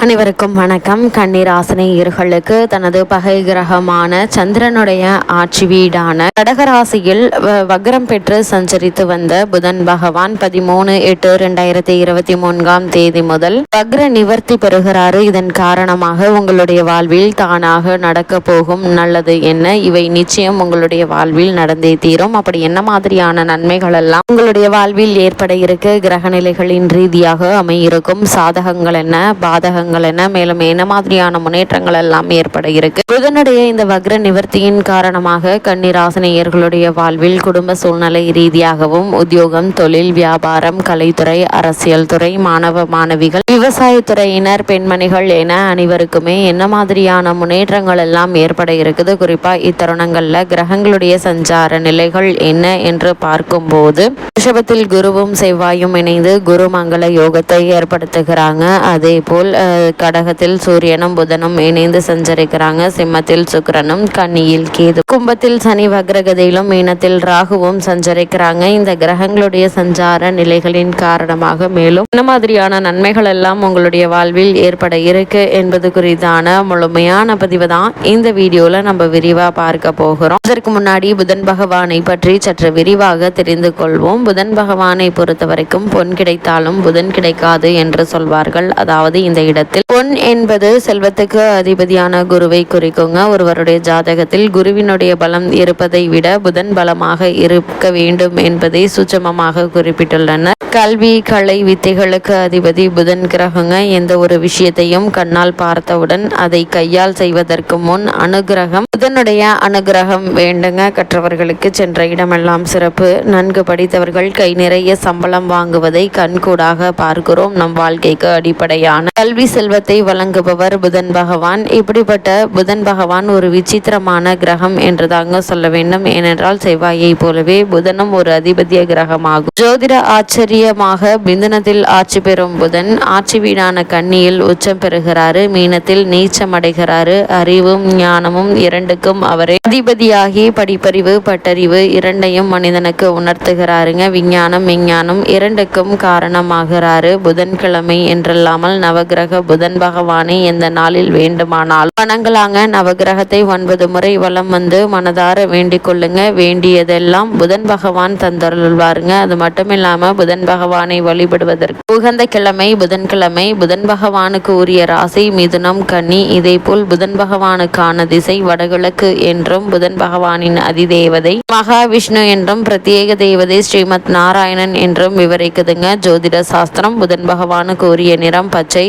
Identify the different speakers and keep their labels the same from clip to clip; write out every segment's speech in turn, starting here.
Speaker 1: அனைவருக்கும் வணக்கம். கன்னிராசினியர்களுக்கு தனது பகை கிரகமான சந்திரனுடைய ஆட்சி வீடான கடகராசியில் வ- வக்ரம் பெற்று சஞ்சரித்து வந்த புதன் பகவான் பதிமூணு எட்டு ரெண்டாயிரத்தி இருபத்தி மூன்றாம் தேதி முதல் வக்ர நிவர்த்தி பெறுகிறாரு. இதன் காரணமாக உங்களுடைய வாழ்வில் தானாக நடக்க போகும் நல்லது என்ன? இவை நிச்சயம் உங்களுடைய வாழ்வில் நடந்தே தீரும். அப்படி என்ன மாதிரியான நன்மைகள் எல்லாம் உங்களுடைய வாழ்வில் ஏற்பட இருக்க? கிரகநிலைகளின் ரீதியாக அமையிருக்கும் சாதகங்கள் என்ன? பாதகங்கள் என்ன? மேலும் என்ன மாதிரியான முன்னேற்றங்கள் எல்லாம் ஏற்பட இருக்கு? புதனுடைய இந்த வக்ர நிவர்த்தியின் காரணமாக கன்னிராசினியர்களுடைய வாழ்வில் குடும்ப சூழ்நிலை ரீதியாகவும் உத்தியோகம் தொழில் வியாபாரம் கலைத்துறை அரசியல் துறை மாணவ மாணவிகள் விவசாயத்துறையினர் பெண்மணிகள் என அனைவருக்குமே என்ன மாதிரியான முன்னேற்றங்கள் எல்லாம் ஏற்பட இருக்குது? குறிப்பா இத்தருணங்கள்ல கிரகங்களுடைய சஞ்சார நிலைகள் என்ன என்று பார்க்கும்போது ரிஷபத்தில் குருவும் செவ்வாயும் இணைந்து குரு மங்கள யோகத்தை ஏற்படுத்துகிறாங்க. அதே போல் அஹ், கடகத்தில் சூரியனும் புதனும் இணைந்து சஞ்சரிக்கிறாங்க. சிம்மத்தில் சுக்கிரனும் கன்னியில் கேது. கும்பத்தில் சனி வக்ரகதையிலும் மீனத்தில் ராகுவும் சஞ்சரிக்கிறாங்க. இந்த கிரகங்களுடைய சஞ்சார நிலைகளின் காரணமாக மேலும் என்ன மாதிரியான நன்மைகள் எல்லாம் உங்களுடைய வாழ்வில் ஏற்பட இருக்கு என்பது குறித்தான முழுமையான பதிவு தான் இந்த வீடியோல நம்ம விரிவா பார்க்க போகிறோம். அதற்கு முன்னாடி புதன் பகவானை பற்றி சற்று விரிவாக தெரிந்து கொள்வோம். புதன் பகவானை பொறுத்த வரைக்கும் பொன் கிடைத்தாலும் புதன் கிடைக்காது என்று சொல்வார்கள். அதாவது இந்த இடத்தில் பொன் என்பது செல்வத்துக்கு அதிபதியான குருவை குறிக்குங்க. ஒருவருடைய ஜாதகத்தில் குருவினுடைய பலம் இருப்பதை விட புதன் பலமாக இருக்க வேண்டும் என்பதை சுச்சமமாக குறிப்பிட்டுள்ளனர். கல்வி கலை வித்தைகளுக்கு அதிபதி புதன் கிரகங்க. எந்த ஒரு விஷயத்தையும் கண்ணால் பார்த்தவுடன் அதை கையால் செய்வதற்கு முன் அனுகிரகம் புதனுடைய அனுகிரகம் வேண்டுங்க. கற்றவர்களுக்கு சென்ற இடமெல்லாம் சிறப்பு. நன்கு படித்தவர்கள் கை நிறைய சம்பளம் வாங்குவதை கண்கூடாக பார்க்கிறோம். நம் வாழ்க்கைக்கு அடிப்படையான கல்வி செல்வத்தை வழங்குபவர் புதன் பகவான். இப்படிப்பட்ட புதன் பகவான் ஒரு விசித்திரமான கிரகம் என்று தாங்க சொல்ல வேண்டும். ஏனென்றால் செவ்வாயை போலவே புதனும் ஒரு அதிபதிய கிரகமாகும். ஜோதிட ஆச்சரியமாக மிதுனத்தில் ஆட்சி பெறும் புதன் ஆட்சி வீடான கண்ணியில் உச்சம் பெறுகிறாரு. மீனத்தில் நீச்சம் அடைகிறாரு. அறிவும் ஞானமும் இரண்டுக்கும் அவரே அதிபதியாகி படிப்பறிவு பட்டறிவு இரண்டையும் மனிதனுக்கு உணர்த்துகிறாருங்க. விஞ்ஞானம் விஞ்ஞானம் இரண்டுக்கும் காரணமாகிறாரு. புதன்கிழமை என்றல்லாமல் நவகிரக புதன் பகவானை எந்த நாளில் வேண்டுமானால் வணங்கலாங்க. நவகிரகத்தை ஒன்பது முறை வலம் வந்து மனதார வேண்டிக் கொள்ளுங்க. வேண்டியதெல்லாம் புதன் பகவான் தந்தருள்வாருங்க. அது மட்டும் இல்லாம புதன் பகவானை வழிபடுவதற்கு உகந்த கிழமை புதன்கிழமை புதன் பகவானுக்கு உரிய ராசி மிதுனம் கன்னி இதே போல் புதன் பகவானுக்கான திசை வடகிழக்கு என்றும் புதன் பகவானின் அதிதேவதை மகாவிஷ்ணு என்றும் பிரத்யேக தேவதை ஸ்ரீமத் நாராயணன் என்றும் விவரிக்குதுங்க. ஜோதிட சாஸ்திரம் புதன் பகவானுக்கு உரிய நிறம் பச்சை.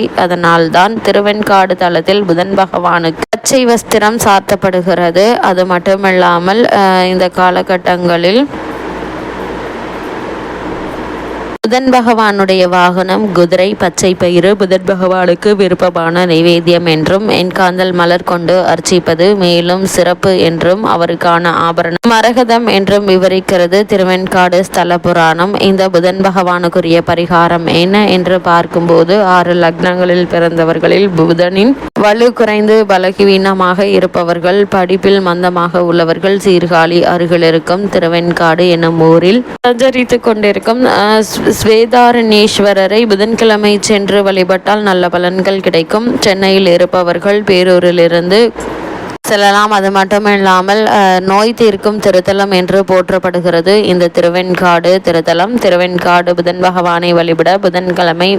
Speaker 1: நாள்தான் திருவெண்காடு தலத்தில் புதன் பகவானுக்கு பச்சை வஸ்திரம் சாத்தப்படுகிறது. அது மட்டுமில்லாமல் அஹ், இந்த காலகட்டங்களில் புதன் பகவானுடைய வாகனம் குதிரை பச்சை பயிறு புதன் பகவானுக்கு விருப்பமான நைவேத்தியம் என்றும் என்காந்தல் மலர் கொண்டு அர்ச்சிப்பது மேலும் சிறப்பு என்றும் அவருக்கான ஆபரணம். மரகதம் என்றும் விவரிக்கிறது திருவெண்காடு ஸ்தல புராணம். இந்த புதன் பகவானுக்குரிய பரிகாரம் என்ன என்று பார்க்கும்போது ஆறு லக்னங்களில் பிறந்தவர்களில் புதனின் வலு குறைந்து பலகீனமாக இருப்பவர்கள் படிப்பில் மந்தமாக உள்ளவர்கள் சீர்காழி அருகில் இருக்கும் திருவெண்காடு என்னும் ஊரில் சஞ்சரித்து கொண்டிருக்கும் அஹ், ஸ்வேதாரண்யேஸ்வரரை புதன்கிழமை சென்று வழிபட்டால் நல்ல பலன்கள் கிடைக்கும். சென்னையில் இருப்பவர்கள் பேரூரிலிருந்து செல்லலாம். அது மட்டும் இல்லாமல் நோய் தீர்க்கும் திருத்தலம் என்று போற்றப்படுகிறது. இந்த திருவெண்காடு திருத்தலம். திருவெண்காடு புதன் பகவானை வழிபட புதன்கிழமை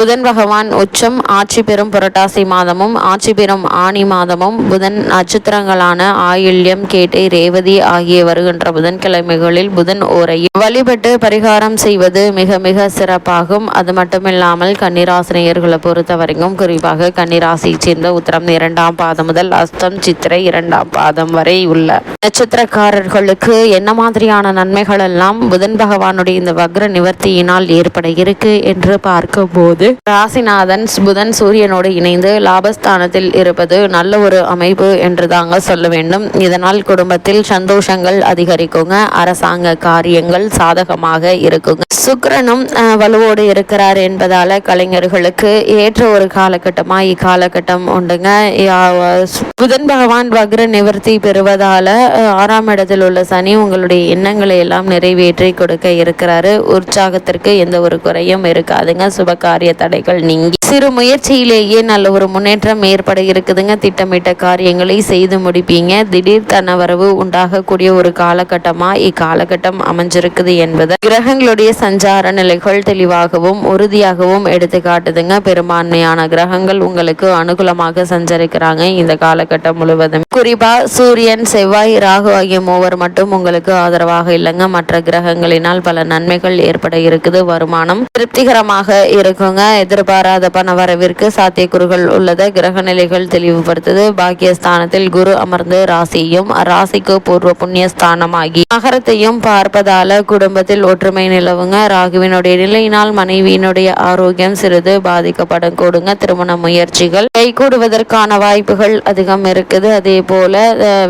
Speaker 1: புதன் பகவான் உச்சம் ஆட்சி பெறும் புரட்டாசி மாதமும் ஆட்சி பெறும் ஆணி மாதமும் புதன் நட்சத்திரங்களான ஆயில்யம் கேட்டை ரேவதி ஆகிய வருகின்ற புதன்கிழமைகளில் புதன் ஓரை வழிபட்டு பரிகாரம் செய்வது மிக மிக சிறப்பாகும். அது மட்டுமில்லாமல் கன்னிராசினியர்களை பொறுத்த வரைக்கும் குறிப்பாக கன்னிராசியை சேர்ந்த உத்தரம் இரண்டாம் பாதம் முதல் அஸ்தம் சித்திரை இரண்டாம் பாதம் வரை உள்ள நட்சத்திரக்காரர்களுக்கு என்ன மாதிரியான நன்மைகள் எல்லாம் புதன் பகவானுடைய இந்த வக்ர நிவர்த்தியினால் ஏற்பட இருக்கு என்று பார்க்கும்போது ராசிநாதன் புதன் சூரியனோடு இணைந்து லாபஸ்தானத்தில் இருப்பது நல்ல ஒரு அமைப்பு என்று தாங்க சொல்ல வேண்டும். இதனால் குடும்பத்தில் சந்தோஷங்கள் அதிகரிக்குங்க. அரசாங்க காரியங்கள் சாதகமாக இருக்குங்க. சுக்கிரனும் வலுவோடு இருக்கிறார் என்பதால கலைஞர்களுக்கு ஏற்ற ஒரு காலகட்டமா இக்காலகட்டம் உண்டுங்க. யா- புதன் பகவான் வக்ர நிவர்த்தி பெறுவதால ஆறாம் இடத்தில் உள்ள சனி உங்களுடைய எண்ணங்களை எல்லாம் நிறைவேற்றி கொடுக்க இருக்கிறாரு. உற்சாகத்திற்கு எந்த ஒரு குறையும் இருக்காதுங்க. சுப காரியத்தை தடைகள் நீங்கி சிறு முயற்சியிலேயே நல்ல ஒரு முன்னேற்றம் ஏற்பட இருக்குதுங்க. திட்டமிட்ட காரியங்களை செய்து முடிப்பீங்க. திடீர் தனவரவு உண்டாகக்கூடிய ஒரு காலகட்டமா? இக்காலகட்டம் அமைஞ்சிருக்குது என்பது கிரகங்களுடைய சஞ்சார நிலைகள் தெளிவாகவும் உறுதியாகவும் எடுத்து காட்டுதுங்க. பெரும்பான்மையான கிரகங்கள் உங்களுக்கு அனுகூலமாக சஞ்சரிக்கிறாங்க. இந்த காலகட்டம் முழுவதும். குறிப்பா சூரியன் செவ்வாய் ராகு ஆகிய மூவர் மட்டும் உங்களுக்கு ஆதரவாக இல்லைங்க. மற்ற கிரகங்களினால் பல நன்மைகள் ஏற்பட இருக்குது. வருமானம் திருப்திகரமாக இருக்குங்க. எதிர்பாராத பண வரவிற்கு சாத்தியக்கூறுகள் உள்ளத கிரக நிலைகள் தெளிவுபடுத்துது. பாக்கியஸ்தானத்தில் குரு அமர்ந்து ராசியும் ராசிக்கு பூர்வ புண்ணியஸ்தானமாகி நகரத்தையும் பார்ப்பதால குடும்பத்தில் ஒற்றுமை நிலவுங்க. ராகுவினுடைய நிலையினால் மனைவியினுடைய ஆரோக்கியம் சிறிது பாதிக்கப்படும். கூடுங்க திருமண முயற்சிகள். கைகூடுவதற்கான வாய்ப்புகள் அதிகம் இருக்குது. அதே போல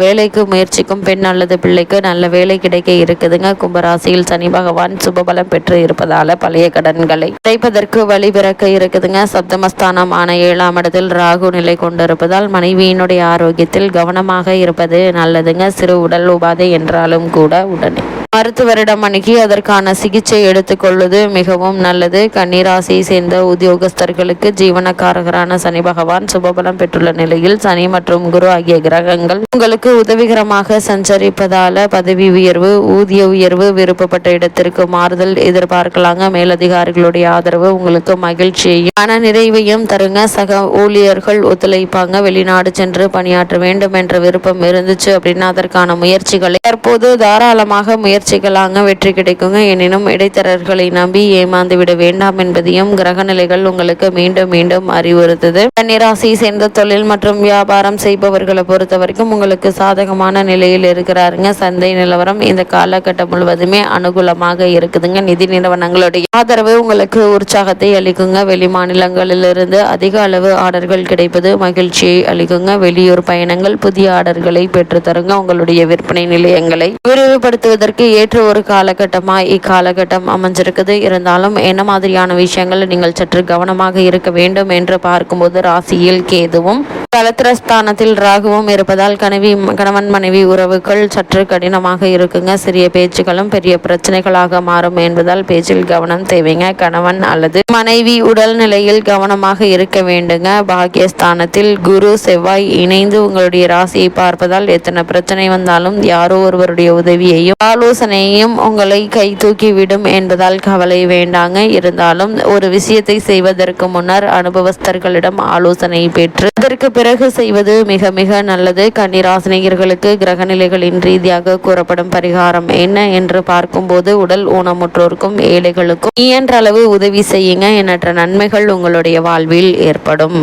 Speaker 1: வேலைக்கு முயற்சிக்கும் பெண் அல்லது பிள்ளைக்கு நல்ல வேலை கிடைக்க இருக்குதுங்க. கும்பராசியில் சனி பகவான் சுபபலம் பெற்று இருப்பதால பழைய கடன்களை அடைப்பதற்கு வழி பிறக்க இருக்குதுங்க. சப்தமஸ்தானமான ஏழாம் இடத்தில் ராகு நிலை கொண்டிருப்பதால் மனைவியினுடைய ஆரோக்கியத்தில் கவனமாக இருப்பது நல்லதுங்க. சிறு உடல் உபாதை என்றாலும் கூட உடனே. மருத்துவரிடம் அணுகி அதற்கான சிகிச்சை எடுத்துக்கொள்வது மிகவும் நல்லது. கன்னிராசியை சேர்ந்த உத்தியோகஸ்தர்களுக்கு ஜீவனக்காரகரான சனி பகவான் சுபபலம் பெற்றுள்ள நிலையில் சனி மற்றும் குரு ஆகிய கிரகங்கள் உங்களுக்கு உதவிகரமாக சஞ்சரிப்பதால பதவி உயர்வு ஊதிய உயர்வு விருப்பப்பட்ட இடத்திற்கு மாறுதல் எதிர்பார்க்கலாங்க. மேலதிகாரிகளுடைய ஆதரவு உங்களுக்கு மகிழ்ச்சியையும் மன நிறைவையும் தருங்க. சக ஊழியர்கள் ஒத்துழைப்பாங்க. வெளிநாடு சென்று பணியாற்ற வேண்டும் என்ற விருப்பம் இருந்துச்சு அப்படின்னா அதற்கான முயற்சிகளை தற்போது தாராளமாக முயற்சி முயற்சிகளாக வெற்றி கிடைக்குங்க. எனினும் இடைத்தரர்களை நம்பி ஏமாந்து விட வேண்டாம் என்பதையும் கிரக நிலைகள் உங்களுக்கு மீண்டும் மீண்டும் அறிவுறுத்துது. கன்னிராசி சேர்ந்த தொழில் மற்றும் வியாபாரம் செய்பவர்களை பொறுத்த வரைக்கும் உங்களுக்கு சாதகமான நிலையில் இருக்கிறாருங்க. சந்தை நிலவரம் இந்த காலகட்டம் முழுவதுமே அனுகூலமாக இருக்குதுங்க. நிதி நிறுவனங்களுடைய ஆதரவு உங்களுக்கு உற்சாகத்தை அளிக்குங்க. வெளி மாநிலங்களிலிருந்து அதிக அளவு ஆர்டர்கள் கிடைப்பது மகிழ்ச்சியை அளிக்குங்க. வெளியூர் பயணங்கள் புதிய ஆர்டர்களை பெற்று தருங்க உங்களுடைய விற்பனை நிலையங்களை விரிவுபடுத்துவதற்கு ஏற்ற ஒரு காலகட்டமா இக்காலகட்டம் அமைஞ்சிருக்குது. இருந்தாலும் என்ன மாதிரியான விஷயங்கள் நீங்கள் சற்று கவனமாக இருக்க வேண்டும் என்று பார்க்கும்போது ராசியில் கேதுவும் கலத்திரஸ்தானத்தில் ராகுவும் இருப்பதால் கனவி கணவன் மனைவி உறவுகள் சற்று கடினமாக இருக்குங்க. சிறிய பேச்சுகளும் பெரிய பிரச்சனைகளாக மாறும் என்பதால் பேச்சில் கவனம் தேவைங்க. கணவன் அல்லது மனைவி உடல் நிலையில் கவனமாக இருக்க வேண்டுங்க. பாக்கியஸ்தானத்தில் குரு செவ்வாய் இணைந்து உங்களுடைய ராசியை பார்ப்பதால் எத்தனை பிரச்சனை வந்தாலும் யாரோ ஒருவருடைய உதவியையும் ஆலோசனையையும் உங்களை கை தூக்கி விடும் என்பதால் கவலை வேண்டாங்க. இருந்தாலும் ஒரு விஷயத்தை செய்வதற்கு முன்னர் அனுபவஸ்தர்களிடம் ஆலோசனை பெற்று அதற்கு பிறகு செய்வது மிக மிக நல்லது. கன்னிராசினியர்களுக்கு கிரகநிலைகளின் ரீதியாக கூறப்படும் பரிகாரம் என்ன என்று பார்க்கும்போது உடல் ஊனமுற்றோருக்கும் ஏழைகளுக்கும் இயன்ற அளவு உதவி செய்யுங்க. எண்ணற்ற நன்மைகள் உங்களுடைய வாழ்வில் ஏற்படும்.